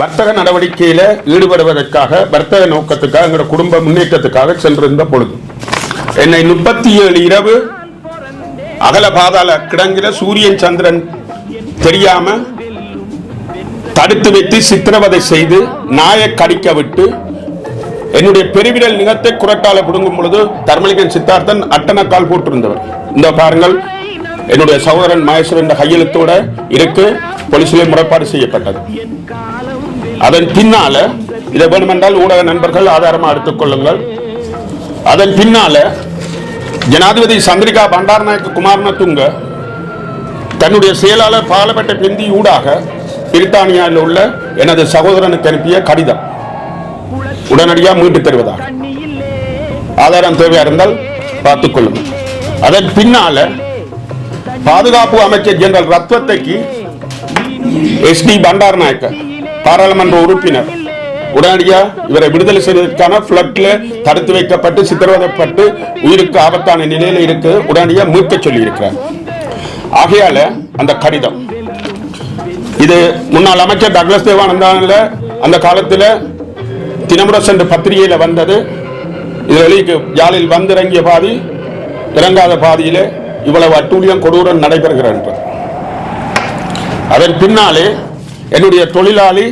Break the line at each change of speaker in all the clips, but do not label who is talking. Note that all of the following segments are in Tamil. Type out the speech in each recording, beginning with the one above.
வர்த்தக நடவடிக்கையில ஈடுபடுவதற்காக வர்த்தக நோக்கத்துக்காக எங்களோட குடும்ப முன்னேற்றத்துக்காக சென்றிருந்த பொழுது என்னை முப்பத்தி ஏழு இரவு அகல பாதாள கிடங்கில சூரியன் சந்திரன் தெரியாம தடுத்து வைத்து சித்திரவதை செய்து நாயை கடிக்க விட்டு என்னுடைய பெருவிரல் நிகத்தை குரட்டால பிடுங்கும் பொழுது தர்மலிங்கன் சித்தார்த்தன் அட்டனக்கால் போட்டிருந்தவர். இந்த பாருங்கள் என்னுடைய சகோதரன் மகேஸ்வரன் என்ற கையெழுத்தோட இருக்கு போலீஸில் முறைப்பாடு செய்யப்பட்டது. அதன் பின்னால இதை வேண்டுமென்றால் ஊடக நண்பர்கள் ஆதாரமா எடுத்துக் கொள்ளுங்கள் அதன் பின்னால ஜனாதிபதி சந்திரிகா பண்டாரநாயக்க குமாரனத்துங்க தன்னுடைய செயலாளர் பாலப்பட்ட பிந்தி ஊடாக பிரித்தானியாவில் உள்ள எனது சகோதரனுக்கு அனுப்பிய கடிதம். உடனடியாக மீட்டு தருவதாக. ஆதாரம் தேவையா இருந்தால் பார்த்துக் கொள்ளுங்கள். அதன் பின்னால பாதுகாப்பு அமைச்சர் ஜெனரல் ரத்வத்தைக்கு எஸ் டி பண்டாரநாயக்க பாராளுமன்ற உறுப்பினர். உடனடியா இவரை விடுதலை செய்வதற்கான பிளட்ல தடுத்து வைக்கப்பட்டு சித்திரவதைப்பட்டு உயிருக்கு ஆபத்தான நிலையில இருக்கு. உடனடியா மீட்க சொல்லி இருக்கிறார் ஆகையால அந்த கடிதம். இது முன்னாள் அமைச்சர் டக்ளஸ் தேவானந்தான அந்த காலத்தில் தினமுரசு என்ற பத்திரிகையில வந்தது. இது வெளிக்கு யாழில் வந்திறங்கிய பாதி இறங்காத பாதியிலே இவ்வளவு அட்டூழியம் கொடூரம் நடைபெறுகிறது அதன் பின்னாலே என்னுடைய தொழிலாளி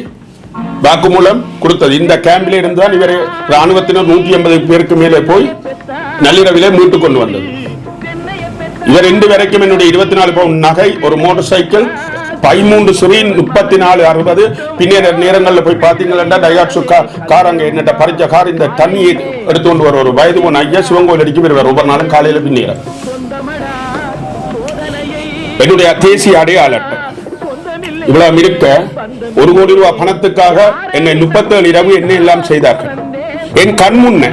வாக்குமூலம் கொடுத்தது. இந்த கேம்பில் இருந்து தான் இவர் ராணுவத்தினர் நூற்றி ஐம்பது பேருக்கு மேலே போய் நள்ளிரவிலே மீட்டு கொண்டு வந்தது. இவர் இன்று வரைக்கும் என்னுடைய இருபத்தி நாலு பவுன் நகை ஒரு மோட்டார் சைக்கிள் பதிமூன்று சுரி முப்பத்தி நாலு அறுபது பின்னர் நேரங்களில் போய் பார்த்தீங்கன்னா டயாட்சு கார் அங்கே என்னட்ட பறிச்ச கார் இந்த தண்ணியை எடுத்து கொண்டு வர ஒரு வயது ஒன்று ஐயா சிவங்கோயில் அடிக்க வருவார் ஒவ்வொரு நாளும் காலையில் பின்னீர் என்னுடைய தேசிய அடையாளம் இவ்வளவு இருக்க ஒரு கோடி ரூபாய் பணத்துக்காக என்னை முப்பத்தேழு இரவு என்ன எல்லாம் செய்தார்கள். என் கண் முன்ன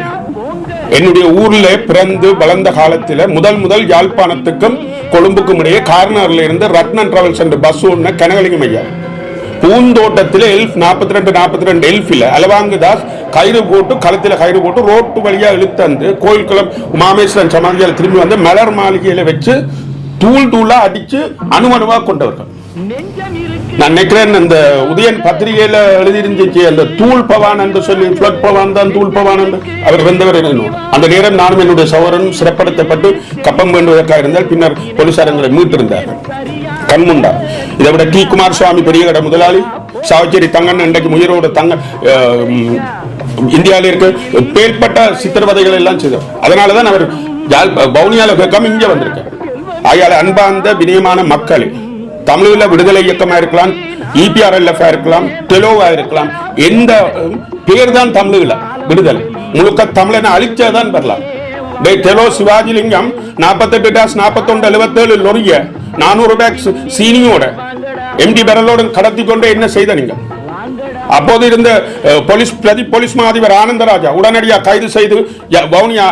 என்னுடைய ஊர்ல பிறந்து வளர்ந்த காலத்துல முதல் முதல் யாழ்ப்பாணத்துக்கும் கொழும்புக்கும் இடையே கார்னர்ல இருந்து ரத்னன் டிராவல்ஸ் என்ற பஸ் ஒண்ணு கனகலிங்கம் ஐயா. பூந்தோட்டத்தில் எல்ஃப் நாற்பத்தி ரெண்டு நாற்பத்தி ரெண்டு எல்ஃபில் அலவாங்குதாஸ் கயிறு போட்டு களத்தில் கயிறு போட்டு ரோட்டு வழியாக இழுத்தந்து கோயில் குளம் மாமேஸ்வரன் சமாதியால் திரும்பி வந்து மலர் மாளிகையில் வச்சு தூள் தூளாக அடித்து அணுவணுவாக கொண்டவர்கள். நான் நினைக்கிறேன் அந்த உதயன் பத்திரிகையில எழுதியிருந்துச்சு அந்த தூள் பவான் என்று சொல்லி ஃபிளட் பவான் தான் தூள் பவான் என்று அவர் வந்தவர் என்னோட அந்த நேரம் நானும் என்னுடைய சகோதரனும் சிறப்படுத்தப்பட்டு கப்பம் வேண்டுவதற்காக இருந்தால் பின்னர் போலீசார் எங்களை மீட்டிருந்தார்கள் கண்முண்டா. இதை விட டி. குமார் சுவாமி பெரிய கடை முதலாளி சாவச்சேரி தங்கன் இன்றைக்கு முயரோட தங்க இந்தியாவில் இருக்க பேர்பட்ட சித்திரவதைகள் எல்லாம் செய்தார் அதனால தான் அவர் யாழ் பவுனியால கேட்காம இங்கே வந்திருக்கார். ஆகையால் அன்பார்ந்த வினயமான மக்களே தமிழில் விடுதலை இயக்கமாக இருக்கலாம் இபிஆர்எல்எஃப் இருக்கலாம் டெலோவா இருக்கலாம் எந்த பேர் தான் தமிழில் விடுதலை. முழுக்க தமிழனை அழிச்சதான் வரலாம். டேய் டெலோ சிவாஜிலிங்கம் நாற்பத்தெட்டு டேஸ் நாற்பத்தொன்று எழுபத்தேழு லொரிய நானூறு பேக் சீனியோட எம்டி பெரலோடு கடத்தி கொண்டு என்ன செய்த நீங்க அப்போது இருந்த போலீஸ் பிரதி போலீஸ் மாதிபர் ஆனந்தராஜா உடனடியாக கைது செய்து வவுனியா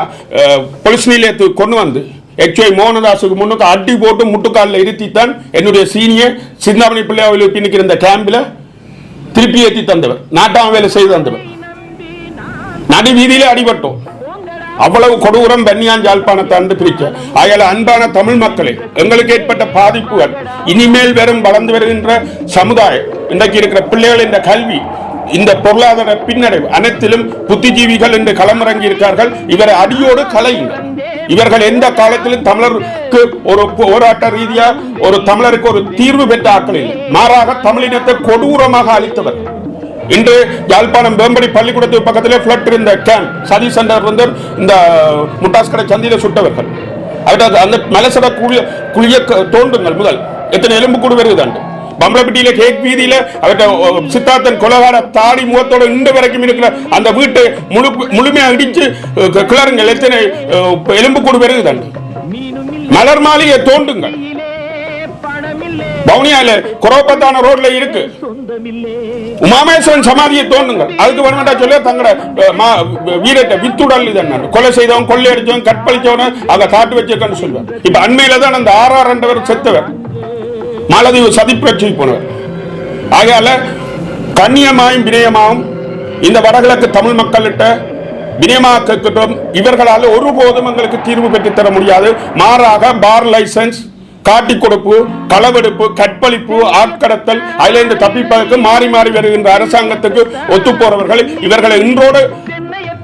போலீஸ் நிலையத்துக்கு கொண்டு வந்து எச்ஐ மோகனதாசுக்கு முன்னுக்கு அடி போட்டு முட்டுக்காலில் இருத்தித்தான் என்னுடைய சீனியர் சிந்தாமணி பிள்ளையாவில் பின்னுக்கு இருந்த கேம்பில் திருப்பி ஏற்றி தந்தவர். நாட்டாம வேலை செய்து தந்தவர். நடு வீதியிலே அடிபட்டோம். அவ்வளவு கொடூரம் பெண்ணியான் அன்று பிரிச்ச ஆகையால அன்பான தமிழ் மக்களே எங்களுக்கு ஏற்பட்ட பாதிப்புகள் இனிமேல் வெறும் வளர்ந்து வருகின்ற சமுதாயம் இன்றைக்கு இருக்கிற பிள்ளைகள் இந்த கல்வி இந்த பொருளாதார பின்னடைவு அனைத்திலும் புத்திஜீவிகள் என்று களமிறங்கி இருக்கார்கள் இவரை அடியோடு கலையுங்கள். இவர்கள் எந்த காலத்திலும் தமிழருக்கு ஒரு போராட்ட ரீதியா ஒரு தமிழருக்கு ஒரு தீர்வு பெற்ற ஆக்கள் இல்லை. மாறாக தமிழினத்தை கொடூரமாக அளித்தவர் இன்று யாழ்ப்பாணம் வேம்படி பள்ளிக்கூடத்துக்கு பக்கத்திலே பிளட் இருந்த கேம்ப் சதி சென்டர் வந்து இந்த முட்டாஸ் கடை சந்தியில சுட்டவர்கள். அவர்கிட்ட அந்த மலசட குழிய குழிய தோண்டுங்கள் முதல். எத்தனை எலும்பு கூடு வருகுதாண்டு பம்பளப்பட்டியில கேக் வீதியில அவர்கிட்ட சித்தார்த்தன் கொலகார தாடி முகத்தோட இன்று வரைக்கும் இருக்கிற அந்த வீட்டை முழு முழுமையா இடிச்சு கிளறுங்கள். எத்தனை எலும்பு கூடு வருகுதாண்டு மலர் மாளிகை தோண்டுங்கள். வவுனியால குரோப்பத்தான ரோட்ல இருக்கு. உமாமேஸ்வரன் சமாதியை தோண்டுங்கள். அதுக்கு வேணுமெண்டா சொல்ல தங்களோட மா- வீரத்தை வித்துடல் இது கொலை செய்தவன் கொள்ளையடிச்சவன் கற்பழிச்சவன் அதை காட்டு வச்சிருக்கன்னு சொல்லுவேன் இப்ப அண்மையில தான் அந்த ஆறாறு என்றவர் செத்தவர். மாலதீவு சதிப்புரட்சி போனவர். ஆகையால கண்ணியமாயும் வினயமாவும் இந்த வடகிழக்கு தமிழ் மக்கள்கிட்ட வினயமாக இவர்களால் ஒருபோதும் எங்களுக்கு தீர்வு பெற்றுத் தர முடியாது. மாறாக பார் லைசன்ஸ் காட்டி கொடுப்பு களவெடுப்பு கற்பழிப்பு ஆட்கடத்தல் அதிலிருந்து தப்பிப்பதற்கு மாறி மாறி வருகின்ற அரசாங்கத்துக்கு ஒத்துப்போறவர்கள் இவர்களை இன்றோடு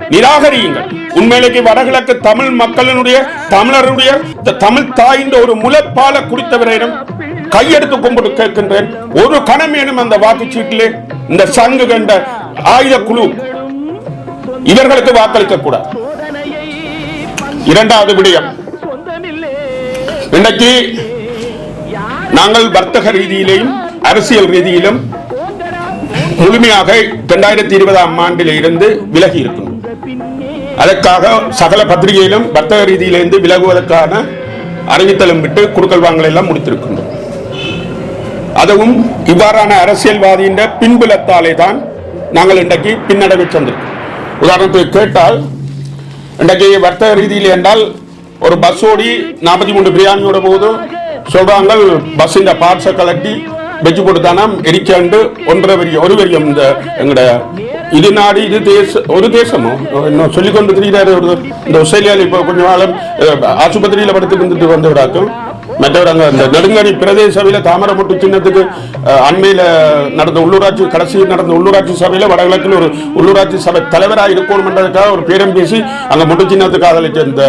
நிராகரியுங்கள். உண்மையிலேயே வடகிழக்கு தமிழ் மக்களினுடைய தமிழருடைய இந்த தமிழ் தாயின் ஒரு முளைப்பால குடித்தவரிடம் கையெடுத்து கும்பிட்டு கேட்கின்றேன். ஒரு கணமேனும் அந்த வாக்குச்சீட்டிலே. இந்த சங்கு கண்ட ஆயுத குழு இவர்களுக்கு வாக்களிக்க கூடாது. இரண்டாவது விடயம். இன்னைக்கு நாங்கள் வர்த்தக ரீதியிலேயும் அரசியல் ரீதியிலும் முழுமையாக இரண்டாயிரத்தி இருபதாம் ஆண்டில் இருந்து விலகி இருக்கணும் அதற்காக சகல பத்திரிகையிலும் வர்த்தக ரீதியிலிருந்து விலகுவதற்கான அறிவித்தலும் விட்டு குடுக்கல் வாங்கல் எல்லாம் முடித்திருக்கின்றோம். அதுவும் இவ்வாறான அரசியல்வாதியின் பின்புலத்தாலே தான் நாங்கள் இன்றைக்கு பின்னடைவு சந்திருக்கோம் உதாரணத்துக்கு கேட்டால் இன்றைக்கு வர்த்தக ரீதியில் என்றால் ஒரு பஸ் ஓடி நாற்பத்தி மூன்று பிரியாணியோட போது சொல்றாங்க இந்த பார்ட்ஸை கலட்டி வச்சு கொடுத்தானாம் எரிக்காண்டு ஒன்றரை வரியம் ஒரு வரியம் இந்த எங்கட இது நாடு இது தேச ஒரு தேசமோ? இன்னும் சொல்லிக்கொண்டு கொண்டு இந்த ஆஸ்திரேலியாவில் இப்போ கொஞ்ச நாளும் ஆஸ்பத்திரியில் படுத்து வந்துட்டு வந்தவராக்கும் மற்றவர் அங்க இந்த நெடுங்கணி பிரதேச சபையில தாமரமுட்டு சின்னத்துக்கு அஹ், அண்மையில நடந்த உள்ளூராட்சி கடைசியில் நடந்த உள்ளூராட்சி சபையில வடகிழக்கில் ஒரு உள்ளூராட்சி சபை தலைவராக இருக்கணும்ன்றதுக்காக ஒரு பேரம் பேசி அங்க முட்டு சின்னத்துக்கு ஆதரிச்ச இந்த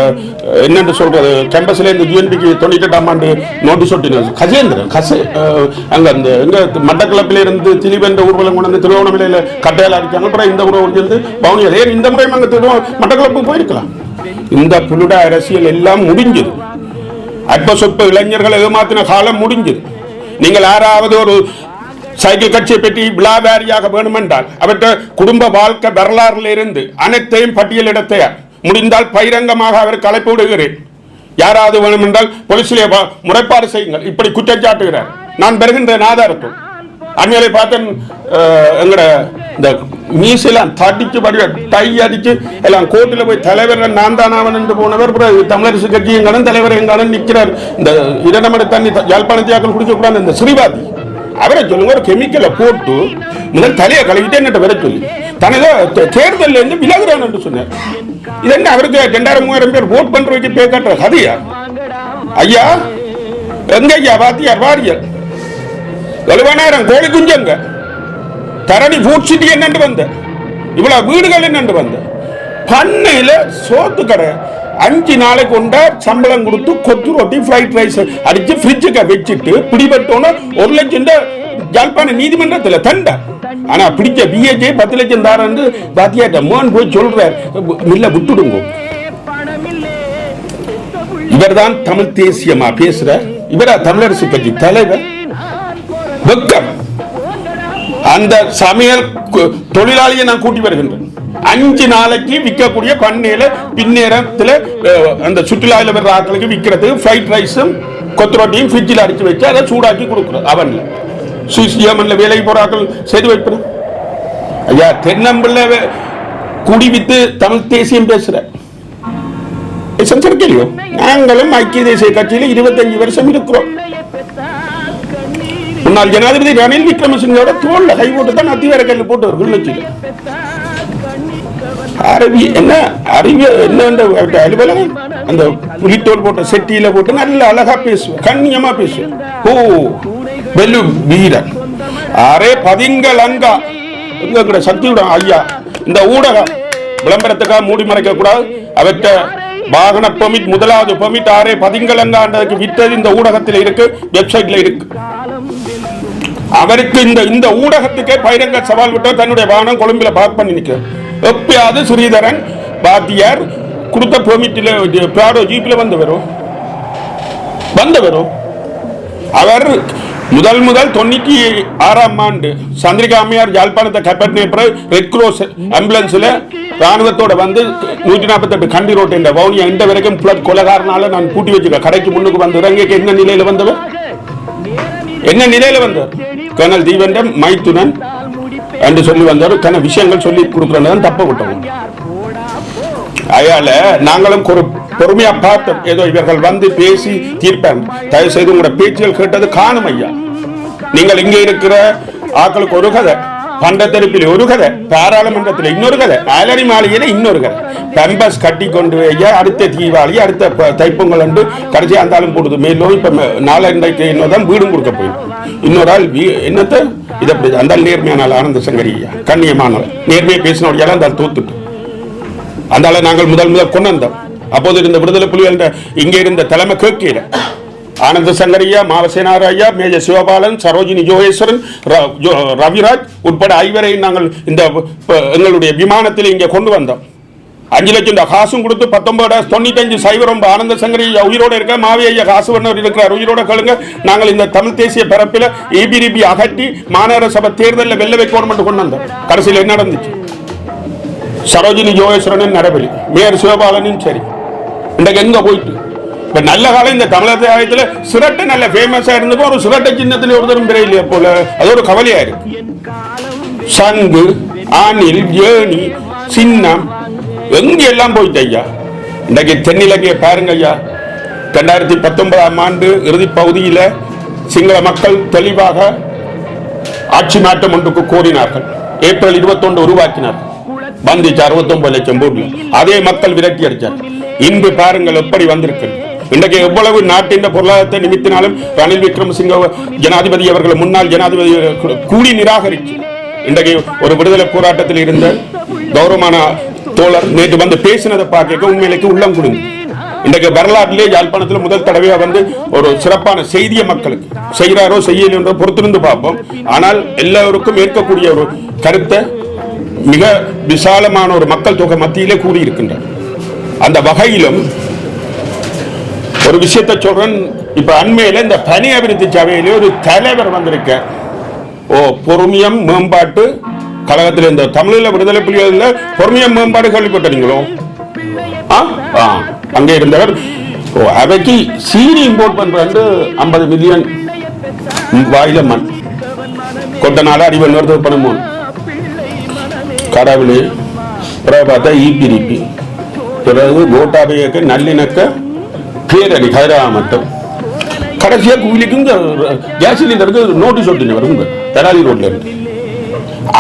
என்னென்று என்னன்னு சொல்றது இந்த யூஎன்பிக்கு தொண்ணூத்தி எட்டாம் ஆண்டு நோட்டீஸ் ஒட்டினது கஜேந்திரன் கசே அஹ், அங்க அந்த எங்கே மட்டக்களப்பில இருந்து திலீபென்ற ஊர்வலம் கொண்டு வந்து திருவோணமலையில கட்டையால் அடித்தாங்க அப்புறம் இந்த முறை சேர்ந்து பவுனியர். ஏன் இந்த முறையும் அங்க திருவோ மட்டக்களப்பு போயிருக்கலாம்? இந்த புலுட அரசியல் எல்லாம் முடிஞ்சது. அற்ப சொற்ப இளைஞர்கள் ஏமாத்தின காலம் முடிஞ்சது. நீங்கள் யாராவது ஒரு சைக்கிள் கட்சியை பற்றி விழாவாரியாக வேணுமென்றால் அவற்றை குடும்ப வாழ்க்கை வரலாறுல இருந்து அனைத்தையும் பட்டியலிடத்தைய முடிந்தால் பகிரங்கமாக அவருக்கு அழைப்பு விடுகிறேன். யாராவது வேணுமென்றால் போலீஸிலே வா- முறைப்பாடு செய்யுங்கள். இப்படி குற்றம் சாட்டுகிறார் நான் பெறுகின்றேன் ஆதாரத்தோடு அண்மையிலே பார்த்தேன் எங்கட இந்த மீசெல்லாம் தடிச்சு படிக்க டை அடிச்சு எல்லாம் கோர்ட்டில் போய் தலைவர் நான் தானாவன் என்று போனவர். தமிழரசு கட்சி எங்கடன் தலைவர் எங்காலும் நிற்கிறார் இந்த இரண்டமடை தண்ணி த- யாழ்ப்பாணத்தியாக்கள் குடிக்க கூடாது இந்த ஸ்ரீவாதி அவரை சொல்லுங்க ஒரு கெமிக்கலை போட்டு முதல் தலையை கழுவிட்டு என்னட்ட வர சொல்லி தனது தேர்தலில் இருந்து விலகுறான் என்று சொன்னார். இது என்ன அவருக்கு ரெண்டாயிரம் மூவாயிரம் பேர் ஓட் பண்ணுற வச்சு பே கட்டுற கதையா? ஐயா எங்க ஐயா வாத்தியார் வாரியர்? எழுபதாயிரம் கோழி குஞ்சங்க. தரணி ஃபுட் சிட்டி என்னண்டு வந்த? இவ்வளவு வீடுகள் என்னண்டு வந்த? பண்ணையில சோத்து கடை. அஞ்சு நாளைக்கு கொண்டா சம்பளம் கொடுத்து கொத்து ரொட்டி ஃப்ரைட் ரைஸ் அடிச்சு ஃப்ரிட்ஜுக்கு வச்சுட்டு பிடிபட்டோன்னு ஒரு லட்சம் ரூபாய் நீதிமன்றத்தில் தண்டை. ஆனா பிடிச்ச பிஏஜே பத்து லட்சம் தாரன்னு பாத்தியாட்ட மோன் போய் சொல்றார். இல்ல விட்டுடுங்க. இவர்தான் தமிழ் தேசியமா பேசுற? இவரா தமிழரசு கட்சி தலைவர்? வெக்கம். அந்த சமையல் தொழிலாளியை நான் கூட்டி வருகின்றேன். அஞ்சு நாளைக்கு விற்கக்கூடிய பண்ணையில பின்னேரத்தில் அந்த சுற்றுலாவில் வர்ற ஆட்களுக்கு விற்கிறதுக்கு ஃப்ரைட் ரைஸும் கொத்தரோட்டியும் ஃப்ரிட்ஜில் அடிச்சு வச்சு அதை சூடாக்கி கொடுக்குறோம் அவனில் சுவிஸ் வேலைக்கு போற ஆட்கள் செய்து வைப்பேன் ஐயா தென்னம்பிள்ளை குடிவித்து குடி வித்து தமிழ் தேசியம் பேசுற. இல்லையோ நாங்களும் ஐக்கிய தேசிய கட்சியில இருபத்தஞ்சு வருஷம் இருக்கிறோம். முன்னாள் ஜனாதிபதி ரணில் விக்ரமசிங்கோட தோல்ல கை போட்டு தான் அத்திவார கல்லு போட்டு ஒரு அறிவி என்ன? அறிவு என்ன அந்த அலுவலகம்? அந்த புலித்தோல் போட்ட செட்டியில போட்டு நல்ல அழகா பேசுவேன் கண்ணியமா பேசுவேன் ஓ வெல்லு வீரன். அரே பதிங்கள் அங்கா எங்க கூட சக்தியுடன் ஐயா இந்த ஊடகம் விளம்பரத்துக்காக மூடி மறைக்க கூடாது. அவற்ற வாகன பெர்மிட் முதலாவது பெர்மிட் ஆரே பதிங்கலங்காண்டதுக்கு விட்டது இந்த ஊடகத்தில் இருக்கு வெப்சைட்ல இருக்கு. அவருக்கு இந்த இந்த ஊடகத்துக்கே பகிரங்க சவால் விட்டு தன்னுடைய வாகனம் கொழும்பில் பார்க் பண்ணி நிற்க எப்பயாவது ஸ்ரீதரன் பாத்தியார் கொடுத்த பெர்மிட்டில் பிராடோ ஜீப்பில் வந்து வரும். வந்து வரும். அவர் முதல் முதல் தொண்ணூற்றி ஆறாம் ஆண்டு சந்திரிகா அம்மையார் யாழ்ப்பாணத்தை கைப்பற்றின பிறகு ரெட் கிராஸ் ஆம்புலன்ஸில் ராணுவத்தோட வந்து நூற்றி நாற்பத்தெட்டு கண்டி ரோட்டு என்ற வவுனியா இந்த வரைக்கும் பிளட் கொலகாரனால நான் கூட்டி வச்சுக்க கடைக்கு முன்னுக்கு வந்து இறங்கிக்கு என்ன நிலையில் வந்தவர்? என்ன நிலையில வந்தார்? கர்னல் தீவண்டம் மைத்துனன் என்று சொல்லி வந்தார். கன விஷயங்கள் சொல்லி கொடுக்குறேன்னு தப்ப விட்டோம் அயால நாங்களும் ஒரு பொறுமையா பார்த்தோம் ஏதோ இவர்கள் வந்து பேசி தீர்ப்பாங்க தயவு செய்து உங்களோட பேச்சுகள் கேட்டது காணும் ஐயா. நீங்கள் இங்கே இருக்கிற ஆட்களுக்கு ஒரு கதை. பண்டத்தெருப்பில் ஒரு கதை பாராளுமன்றத்தில் இன்னொரு கதை அலரி மாளிகையில் இன்னொரு கதை. பெம்பஸ் கட்டி கொண்டு வைய அடுத்த தீபாவளி அடுத்த ப- தைப்பொங்கல் அன்று கடைசி அந்தாலும் போடுது. மேலும் இப்போ நாலரைக்கு இன்னொரு இன்னொரு வீடும் கொடுக்க போயிடும் இன்னொரு ஆள் வீ- என்னத்தை? இதை அப்படி அந்த நேர்மையான ஆள் ஆனந்த சங்கரி ஐயா கண்ணியமானவர். நேர்மையை பேசினோட அந்த தூத்துட்டு. அந்த நாங்கள் முதல் முதல் கொண்டு வந்தோம் அப்போது இருந்த விடுதலை புலிகள் இங்கே இருந்த தலைமை கேட்கல ஆனந்த சங்கரையா மாவசேனார் ஐயா மேஜர் சிவபாலன் சரோஜினி ஜோகேஸ்வரன் ர- ஜோ- ரவிராஜ் உட்பட ஐவரை நாங்கள் இந்த எங்களுடைய விமானத்தில் இங்கே கொண்டு வந்தோம். அஞ்சு லட்சம் காசும் கொடுத்து பத்தொன்பது தொண்ணூத்தஞ்சு சைவரம் ஆனந்த சங்கரி உயிரோடு உயிரோட இருக்க மாவி ஐயா காசு வண்ணர் இருக்கிறார் உயிரோட கழுங்க நாங்கள் இந்த தமிழ் தேசிய பரப்பில் ஏபிடிபி அகற்றி மாநகர சபை தேர்தலில் வெள்ள வைக்கணும் கொண்டு வந்தோம். கடைசியில் என்ன நடந்துச்சு? சரோஜினி ஜோகேஸ்வரனின் நடைபெறி மேயர் சிவபாலனும் சரி. இன்றைக்கு எங்கே போயிட்டு? இப்போ நல்ல காலம் இந்த தமிழக ஆயத்துல சுரட்டை நல்ல ஃபேமஸா இருந்தப்போ ஒரு சுரட்டை சின்னத்தில் ஒருத்தரும் பிற இல்லையா போல? அது ஒரு கவலையாக இருக்கு. சங்கு ஆணில் ஏணி சின்னம் எங்கே எல்லாம் போயிட்டு ஐயா? இன்றைக்கு தென்னிலங்கையை பாருங்க ஐயா. ரெண்டாயிரத்தி பத்தொன்பதாம் ஆண்டு இறுதி பகுதியில் சிங்கள மக்கள் தெளிவாக ஆட்சி மாற்றம் ஒன்றுக்கு கோரினார்கள். ஏப்ரல் இருபத்தொன்று உருவாக்கினார். வந்துச்சு அறுபத்தொன்பது லட்சம் போட்டு அதே மக்கள் விரட்டி அடிச்சார். இன்று பாருங்கள் எப்படி வந்திருக்கு இன்றைக்கு எவ்வளவு நாட்டின் பொருளாதாரத்தை நிமித்தினாலும் ரணில் விக்ரமசிங்க ஜனாதிபதி அவர்கள் முன்னாள் ஜனாதிபதி கூலி நிராகரிச்சு. இன்றைக்கு ஒரு விடுதலை போராட்டத்தில் இருந்த கௌரவமான தோழர் நேற்று வந்து பேசினதை பார்க்க உண்மையிலேக்கு உள்ளம் கொடுங்க இன்றைக்கு வரலாற்றிலே யாழ்ப்பாணத்தில் முதல் தடவையா வந்து ஒரு சிறப்பான செய்திய மக்களுக்கு செய்கிறாரோ செய்யலையோ பொறுத்திருந்து பார்ப்போம். ஆனால் எல்லோருக்கும் ஏற்கக்கூடிய ஒரு கருத்தை மிக விசாலமான ஒரு மக்கள் தொகை மத்தியிலே கூறியிருக்கின்றார். அந்த வகையிலும் ஒரு விஷயத்தை சொல்றேன். இப்ப அண்மையில இந்த தனி அபிவிருத்தி சபையிலே ஒரு தலைவர் வந்திருக்க. ஓ பொறுமையம் மேம்பாட்டு கழகத்தில் இந்த தமிழில் விடுதலை புலிகளில் பொறுமையம் மேம்பாடு கேள்விப்பட்டீங்களோ? ஆ? ஆ. அங்கே இருந்தவர். ஓ அவைக்கு சீனி இம்போர்ட் பண்றது ஐம்பது மில்லியன் வாயில மண். கொட்டநாடு அறிவல் வருது பணமோன் கடவுளே. பிறகு பார்த்தா இபிடிபி பிறகு கோட்டாபையக்கு நல்லிணக்க பேரணி கைராமட்டம் கடைசியா கூலிக்கு இந்த கேஸ் சிலிண்டருக்கு நோட்டீஸ் ஒட்டினவர் உங்க தடாலி ரோட்ல இருந்து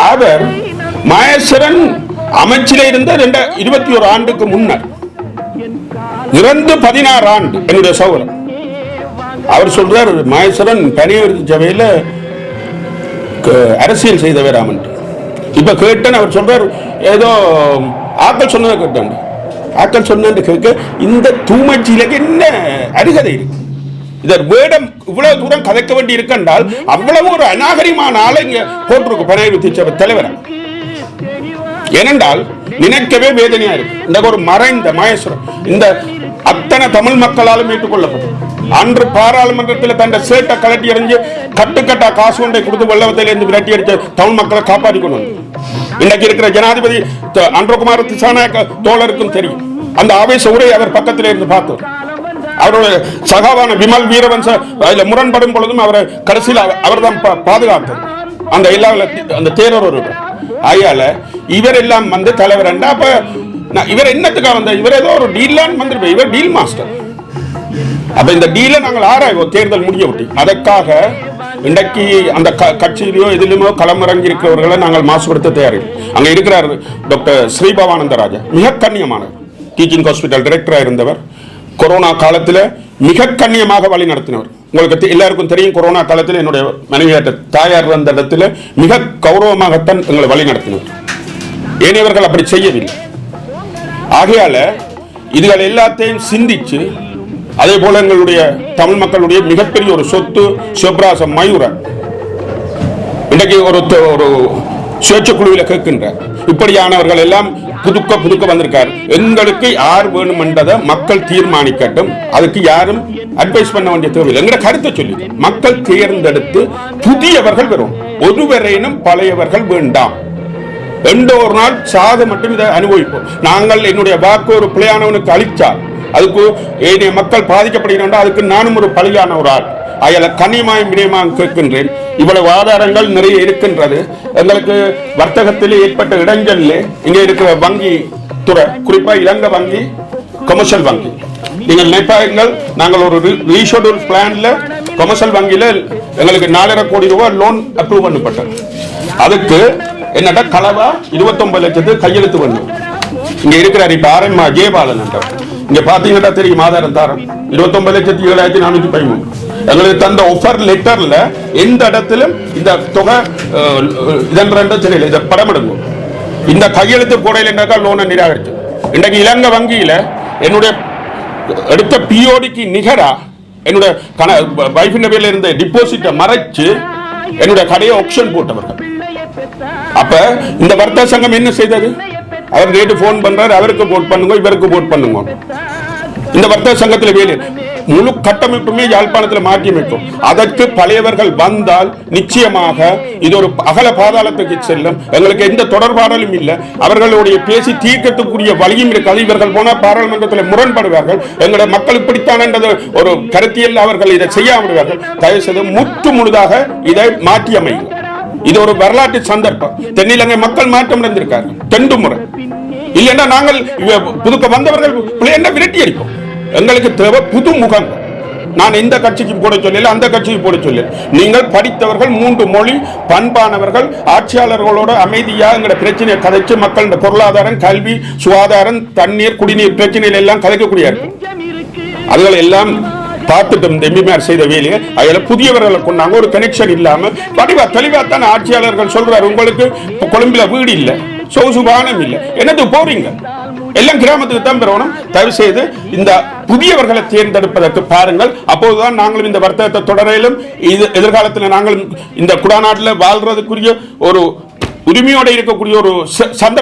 அவர் மகேஸ்வரன் அமைச்சில இருந்த ரெண்ட இருபத்தி ஒரு ஆண்டுக்கு முன்னர் இறந்து பதினாறு ஆண்டு என்னுடைய சகோதரன் அவர் சொல்றார் மகேஸ்வரன் தனியார் சபையில அரசியல் செய்தவர் ராமன் இப்ப கேட்டேன் அவர் சொல்றார் ஏதோ ஆக்கள் சொன்னதை கேட்டேன் ஆக்கள் சொன்னு கேட்க இந்த தூமச்சியில என்ன அருகதை இருக்கு? இதர் வேடம் இவ்வளவு தூரம் கதைக்க வேண்டி இருக்கென்றால் அவ்வளவு ஒரு அநாகரிகமான ஆளை இங்க போட்டிருக்கு பனாயி சபை தலைவர். ஏனென்றால் நினைக்கவே வேதனையா இருக்கு. இந்த ஒரு மறைந்த மகேஸ்வரம் இந்த அத்தனை தமிழ் மக்களாலும் ஏற்றுக்கொள்ளப்பட்டது. அன்று பாராளுமன்றத்தில் தன் சேட்டை கலட்டி அறிஞ்சு கட்டுக்கட்டா காசு ஒன்றை கொடுத்து வெள்ளவத்தில விரட்டி அடித்த தமிழ் மக்களை காப்பாற்றி கொண்டு இன்னைக்கு இருக்கிற ஜனாதிபதி அன்றகுமார் திசாநாயக்க தோழருக்கும் தெரியும். அந்த ஆவேச உரை அவர் பக்கத்தில் இருந்து பார்த்தோம் அவருடைய சகாவான விமல் வீரவன்ச அதில் முரண்படும் பொழுதும் அவரை கடைசியில் அவர் தான் பாதுகாத்தது. அந்த எல்லா அந்த தேரர் ஒரு ஐயால இவர் எல்லாம் வந்து தலைவர் என்றா அப்ப இவர் என்னத்துக்காக வந்த இவர் ஏதோ ஒரு டீல்லான் வந்திருப்பேன் இவர் டீல் மாஸ்டர் அப்ப இந்த டீலை நாங்கள் ஆராய்வோம். தேர்தல் முடிய விட்டு. அதற்காக இன்றைக்கு அந்த க- கட்சியிலையோ எதிலுமோ களமிறங்கி இருக்கிறவர்களை நாங்கள் மாசுபடுத்த தயாரில்லை அங்கே இருக்கிறார் டாக்டர் ஸ்ரீபவானந்த ராஜா மிக கண்ணியமானவர். டீச்சிங் ஹாஸ்பிட்டல் டைரக்டராக இருந்தவர். கொரோனா காலத்தில் மிக கண்ணியமாக வழி நடத்தினவர். உங்களுக்கு எல்லாருக்கும் தெரியும் கொரோனா காலத்தில் என்னுடைய மனைவியாட்ட தாயார் வந்த இடத்துல மிக கௌரவமாகத்தான் எங்களை வழி நடத்தினவர். ஏனையவர்கள் அப்படி செய்யவில்லை. ஆகையால இதுகள் எல்லாத்தையும் சிந்திச்சு அதே போல எங்களுடைய தமிழ் மக்களுடைய மிகப்பெரிய ஒரு சொத்து சிவபிராச மயூரன் இன்றைக்கு ஒரு ஒரு சுயேட்சை குழுவில் கேட்கின்றார் இப்படியானவர்கள் எல்லாம் புதுக்க புதுக்க வந்திருக்கார். எங்களுக்கு யார் வேணும் என்றதை மக்கள் தீர்மானிக்கட்டும். அதுக்கு யாரும் அட்வைஸ் பண்ண வேண்டிய தேவையில்லை. எங்கட கருத்தை சொல்லி. மக்கள் தேர்ந்தெடுத்து புதியவர்கள் வரும் ஒருவரேனும் பழையவர்கள் வேண்டாம். எந்த ஒரு நாள் சாதம் மட்டும் இதை அனுபவிப்போம். நாங்கள் என்னுடைய வாக்கு ஒரு பிள்ளையானவனுக்கு அளித்தால் அதுக்கு ஏனைய மக்கள் பாதிக்கப்படுகிறார்கள். அதுக்கு நானும் ஒரு பலியான ஒரு ஆள். அதில் கனிமாய் வினயமாயும் கேட்கின்றேன். இவ்வளவு ஆதாரங்கள் நிறைய இருக்கின்றது. எங்களுக்கு வர்த்தகத்தில் ஏற்பட்ட இடங்களில் இங்கே இருக்கிற வங்கி துறை குறிப்பாக இலங்கை வங்கி கமர்ஷியல் வங்கி. நீங்கள் நினைப்பாங்கள் நாங்கள் ஒரு ரீஷெடியூல் பிளான்ல கமர்ஷியல் வங்கியில எங்களுக்கு நாலரை கோடி ரூபாய் லோன் அப்ரூவ் பண்ணப்பட்டது. அதுக்கு என்னடா கலவா இருபத்தொன்பது லட்சத்துக்கு கையெழுத்து பண்ணும். இங்க இருக்கிறார் இப்ப ஆர்எம் ஜெயபாலன் என்றவர். இங்க பாத்தீங்கன்னா தெரியும் ஆதாரம் தாரம். இருபத்தொன்பது லட்சத்தி ஏழாயிரத்தி நானூத்தி பதிமூணு. எங்களுக்கு தந்த ஒஃபர் லெட்டர்ல எந்த இடத்திலும் இந்த தொகை இதன் இதென்ற தெரியல இதை படமெடுங்க இந்த கையெழுத்து போடையிலனாக்கா லோனை நிராகரிச்சு இன்றைக்கு இலங்கை வங்கியில என்னுடைய எடுத்த பிஓடிக்கு நிகரா என்னுடைய கண வைஃபின் பேர்ல இருந்த டிபாசிட்டை மறைச்சு என்னுடைய கடையை ஆப்ஷன் போட்டவர்கள். அப்ப இந்த வர்த்தக சங்கம் என்ன செய்தது? அவர் ரேட்டு போன் பண்றாரு அவருக்கு போட் பண்ணுங்க இவருக்கு போட் பண்ணுங்க. இந்த வர்த்தக சங்கத்தில் வேலை முழு கட்டமைப்புமே யாழ்ப்பாணத்தில் மாற்றி அமைக்கும். அதற்கு பழையவர்கள் வந்தால் நிச்சயமாக இது ஒரு அகல பாதாளத்துக்கு செல்லும். எங்களுக்கு எந்த தொடர்பாடலும் இல்லை. அவர்களுடைய பேசி தீர்க்கத்துக்குரிய வழியும் இருக்காது இவர்கள் போன பாராளுமன்றத்தில் முரண்படுவார்கள். எங்களுடைய மக்கள் இப்படித்தான் என்றது ஒரு கருத்தியல் அவர்கள் இதை செய்ய விடுவார்கள். தயவு செய்து முற்று முழுதாக இதை மாற்றி அமையும் இது ஒரு வரலாற்று சந்தர்ப்பம். தென்னிலங்கை மக்கள் மாற்றம் அடைந்திருக்கார்கள் தெண்டு முறை. இல்லைன்னா நாங்கள் இவ- புதுக்க வந்தவர்கள் பிள்ளைன்னா விரட்டி அடிப்போம்? எங்களுக்கு தேவை புது முகங்கள். நான் இந்த கட்சிக்கு போட சொல்லல அந்த கட்சிக்கு போட சொல்லல. நீங்கள் படித்தவர்கள் மூன்று மொழி பண்பானவர்கள் ஆட்சியாளர்களோட அமைதியா எங்களோட பிரச்சனையை கதைச்சு மக்கள் பொருளாதாரம் கல்வி சுகாதாரம் தண்ணீர் குடிநீர் பிரச்சனைகள் எல்லாம் கதைக்கக்கூடிய அதுகள் எல்லாம் பார்த்துட்டும் இந்த எம்பிமார் செய்த வேலையை. அதில் புதியவர்களை கொண்டாங்க. ஒரு கனெக்ஷன் இல்லாமல் வடிவா தெளிவாக தானே ஆட்சியாளர்கள் சொல்கிறார் உங்களுக்கு கொழும்பில் வீடு இல்லை சொகுசு வாகனம் இல்லை. என்னது போறீங்க? எல்லாம் கிராமத்துக்கு தான் பெறணும் தயவு செய்து இந்த புதியவர்களை தேர்ந்தெடுப்பதற்கு பாருங்கள். அப்போதுதான் நாங்களும் இந்த வர்த்தகத்தை தொடரையிலும் இது எதிர்காலத்தில் நாங்களும் இந்த குடாநாட்டில் வாழ்றதுக்குரிய ஒரு உரிமையோடு இருக்கக்கூடிய ஒரு சந்த